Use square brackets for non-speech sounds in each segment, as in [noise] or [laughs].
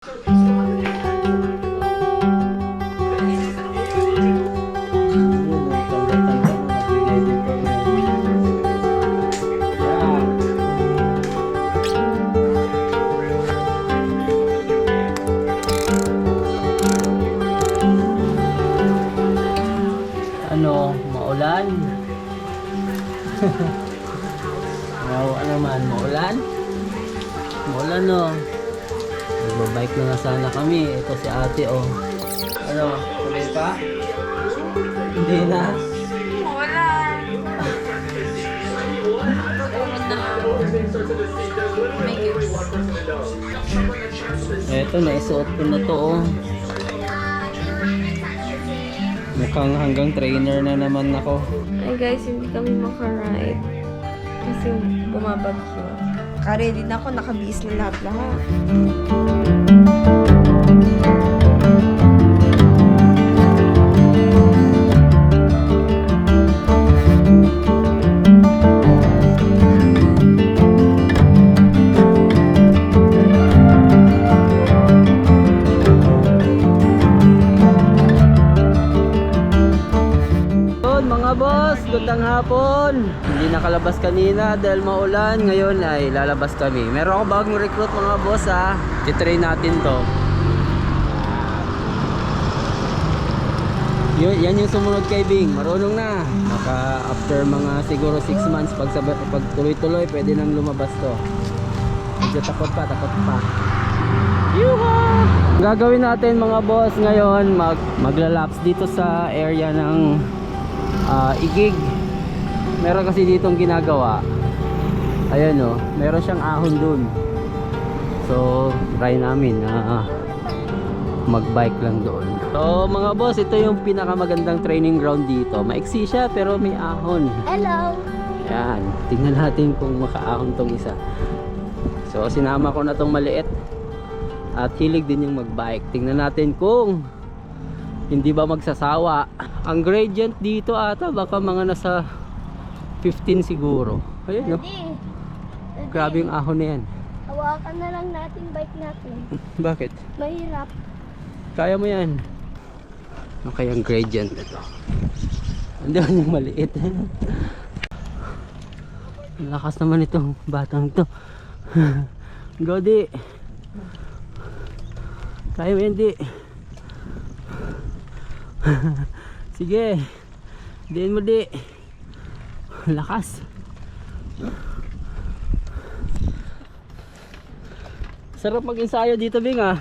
Ano, maulan? [laughs] Wow, ano man, maulan? Maulan no. Nagbabike na sana kami. Ito si ate oh. Ano, tuloy pa? Hindi na. Eto, naisuot ko na to oh. Mukhang hanggang trainer na naman ako. Ay guys, hindi kami makaride. Kasi bumabagyo. Ka-ready na ako, nakabihis na lahat-lahat. Thank you. Nakalabas kanina dahil maulan. Ngayon ay lalabas kami. Meron ako bagong recruit mga boss ha. Titrain natin to. Yun, yan yung sumunod kay Bing. Marunong na. Maka after mga siguro 6 months pag, sabay, pag tuloy-tuloy pwede nang lumabas to. Medyo takot pa, takot pa. Ang Gagawin natin mga boss ngayon mag maglalaps dito sa area ng ah, igig meron kasi ditong ginagawa. Ayan o meron siyang ahon dun. So try namin na mag bike lang doon. So mga boss ito yung pinakamagandang training ground dito. Maiksi siya pero may ahon. Hello! yan tingnan natin kung makaahon tong isa. So sinama ko na tong maliit. At hilig din yung mag bike tingnan natin kung hindi ba magsasawa. Ang gradient dito ata baka mga nasa 15 siguro. Ayun no? Daddy, grabe yung ahon na yan. Hawakan na lang natin bike natin. [laughs] bakit? Mahirap. kaya mo yan. Ano kayang gradient ito andun yung maliit. Ang [laughs] lakas naman itong batang ito [laughs] Godi. Kaya mo yan di. Sige. Diin mo di [laughs] lakas sarap mag ensayo dito Bing ah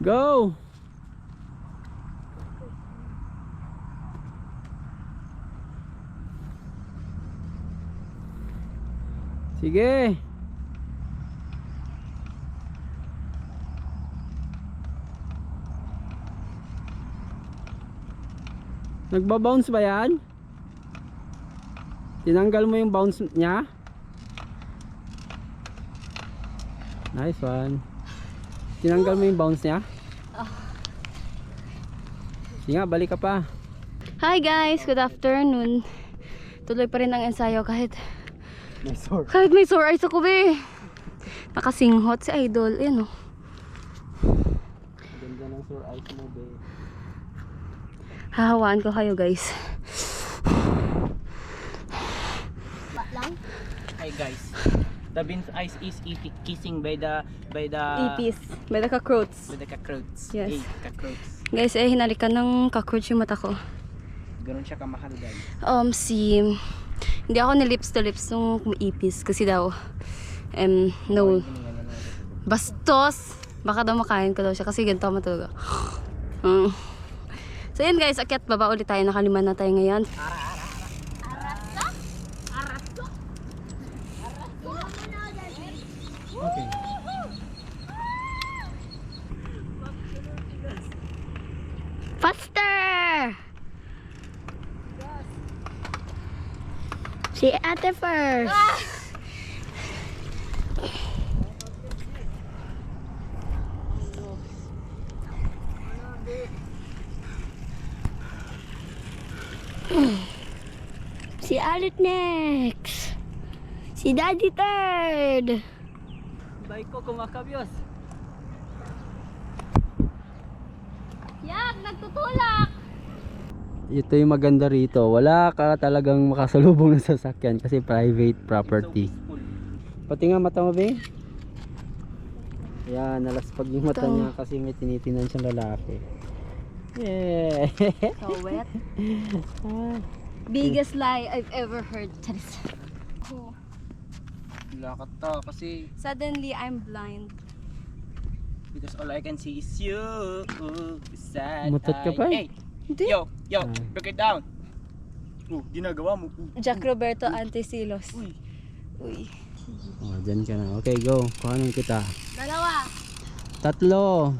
Go! Sige. Nagba-bounce ba yan? Tinanggal mo yung bounce niya? Nice one. Tinanggal mo yung bounce niya? Sige nga, balik ka pa. Hi guys! Good afternoon. Tuloy pa rin ang ensayo kahit May sore. kahit may sore eyes ako be. Nakasinghot si Idol. Ayan oh. Ganda ng sore eyes mo, be. Hahawaan ko kayo guys. Hi guys. The Vince Ice is eating, kissing by the by the Ipis. May naka-croats. by the cockroach. Yes. Eh, cockroach. Guys, eh hinalikan ng cockroach yung mata ko. Ganun siya kamahal guys. Um, si... Hindi ako ni lips to lips nung ipis kasi daw um, no bastos baka daw makain ko daw siya kasi ganito ako matulog [gasps] mm. So yan guys akyat baba ulit tayo nakalima na tayo ngayon Okay. Faster! Si ate first. Si Ali ulit next? Si Daddy Third. Bike ko kumakabyos. Yak, nagtutulak! Ito yung maganda rito. Wala ka talagang makasalubong ng sasakyan kasi private property. Pati nga mata mo, be. Yan, nalaspag yung mata Ito. niya kasi may tinitinan siyang lalaki. Yeah. So wet. [laughs] Biggest lie I've ever heard. Charis. Lakad to kasi Suddenly, I'm blind. because all I can see is you. Sad Mutot ka pa eh. Hey, Hindi. yo, yo, Ah. break it down. Oh, ginagawa mo. Uh, Jack Roberto Antesilos. Uy. Uy. Oh, dyan ka na. Okay, go. Kuhanin kita. Dalawa. Tatlo.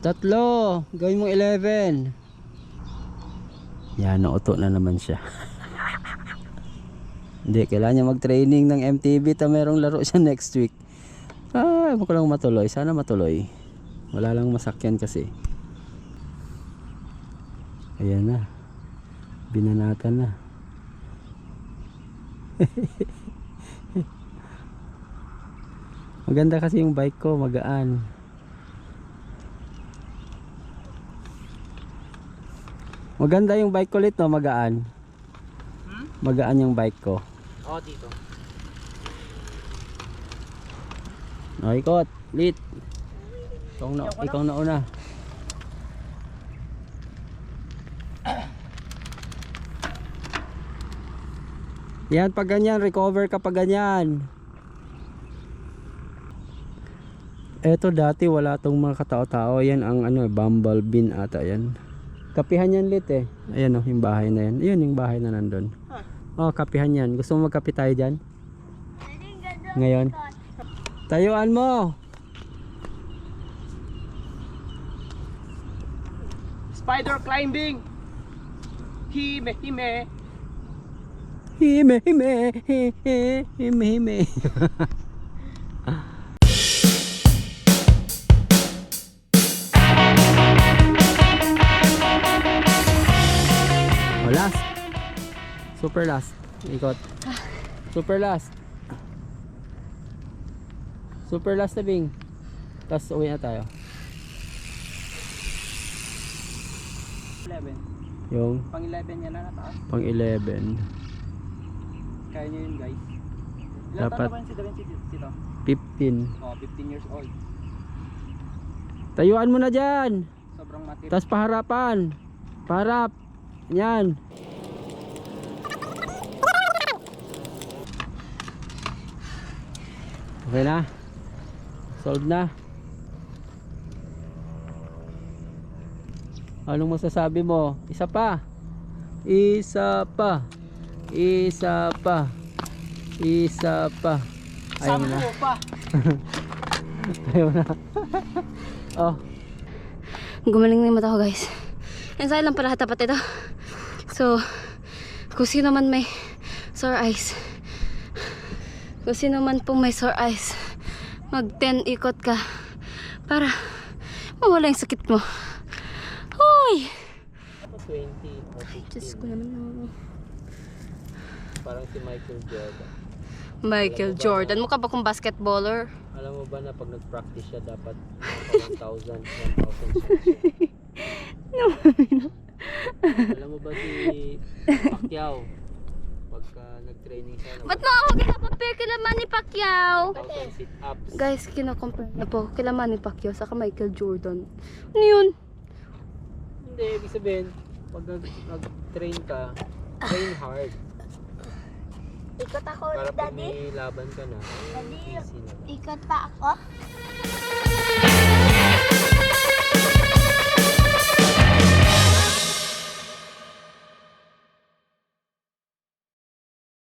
Tatlo. Gawin mo 11. Yan, nauto na naman siya. Hindi, kailangan niya mag-training ng MTV ta merong laro siya next week. Ah, ko lang matuloy. Sana matuloy. Wala lang masakyan kasi. Ayan na. Binanata na. [laughs] Maganda kasi yung bike ko, magaan. Maganda yung bike ko lit, no? Magaan. Hmm? Magaan yung bike ko. Oh, dito. O, ikot. Lit. Ikaw na, ikaw na una. Yan, pag ganyan, recover ka pag ganyan. Eto dati wala tong mga katao-tao. Yan ang ano, bumble bean ata yan. Kapihan yan lit eh. Ayan oh, yung bahay na yan. Ayan yung bahay na nandun. Oh, kapihan yan. Gusto mo magkape tayo dyan? Ngayon? Tayuan mo! Spider climbing. Hime, hime. Hime, hime, hime, hime. [laughs] last. Super last. Ikot. Super last. Super last na Bing. Tapos uwi na tayo. 11. Yung Pang 11 yan na nataas. pang 11. Kaya nyo yun guys. Ilan Dapat- taon na ba si Da Vinci dito? 15. Oh, 15 years old. Tayuan mo na dyan. Sobrang matip. Tapos paharapan. Paharap. Yan. Okay na. Solved na. Anong masasabi mo? Isa pa. Isa pa. Isa pa. Isa pa. Ayaw mo na. Sampo pa. [laughs] Ayaw na. [laughs] oh. Gumaling na yung mata ko guys. Ensayo lang pala tapat ito. So, kung sino man may sore eyes. Kung sino man pong may sore eyes. Mag 10 ikot ka. Para mawala yung sakit mo. Hoy! 20 or 15. Diyos ko naman. oh. Parang si Michael Jordan. Michael Jordan. Mukha ba kung basketballer? Alam mo ba na pag nag-practice siya dapat naka 1,000, 1,000 Alam mo ba si Pacquiao pagka nag-training siya Ba't mo ako kinakompare kila Manny Pacquiao? 1,000 sit-ups. Guys, kinakompare na po kila Manny Pacquiao saka Michael Jordan. Ano yun? Hindi, ibig sabihin, pag nag- nag-train ka, train hard. Ikot ako Para pag Daddy. may laban ka na, Daddy. easy na. Ikot pa ako.